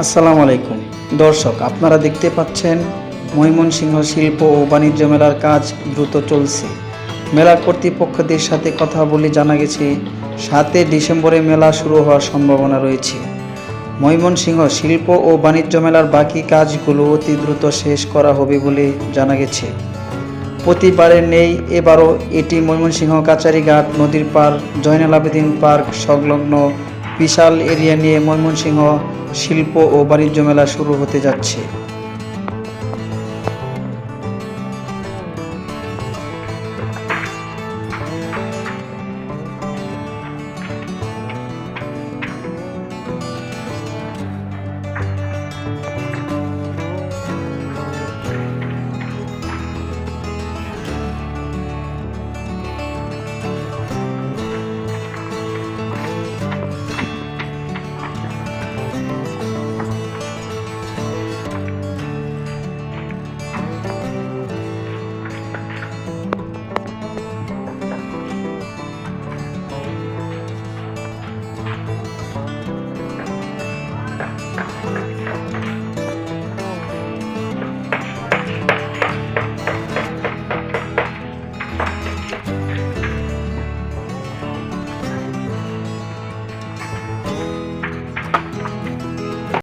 আসসালামু আলাইকুম। দর্শক, আপনারা দেখতে পাচ্ছেন ময়মনসিংহ শিল্প ও বাণিজ্য মেলার কাজ দ্রুত চলছে। মেলা কর্তৃপক্ষদের সাথে কথা বলে জানা গেছে সাতই ডিসেম্বরে মেলা শুরু হওয়ার সম্ভাবনা রয়েছে। ময়মনসিংহ শিল্প ও বাণিজ্য মেলার বাকি কাজগুলো অতি দ্রুত শেষ করা হবে বলে জানা গেছে। প্রতিবারে নেই, এবারও এটি ময়মনসিংহ কাচারিঘাট নদীর পার জয়নাল আবেদিন পার্ক সংলগ্ন বিশাল এরিয়া নিয়ে ময়মনসিংহ শিল্প ও বাণিজ্য মেলা শুরু হতে যাচ্ছে।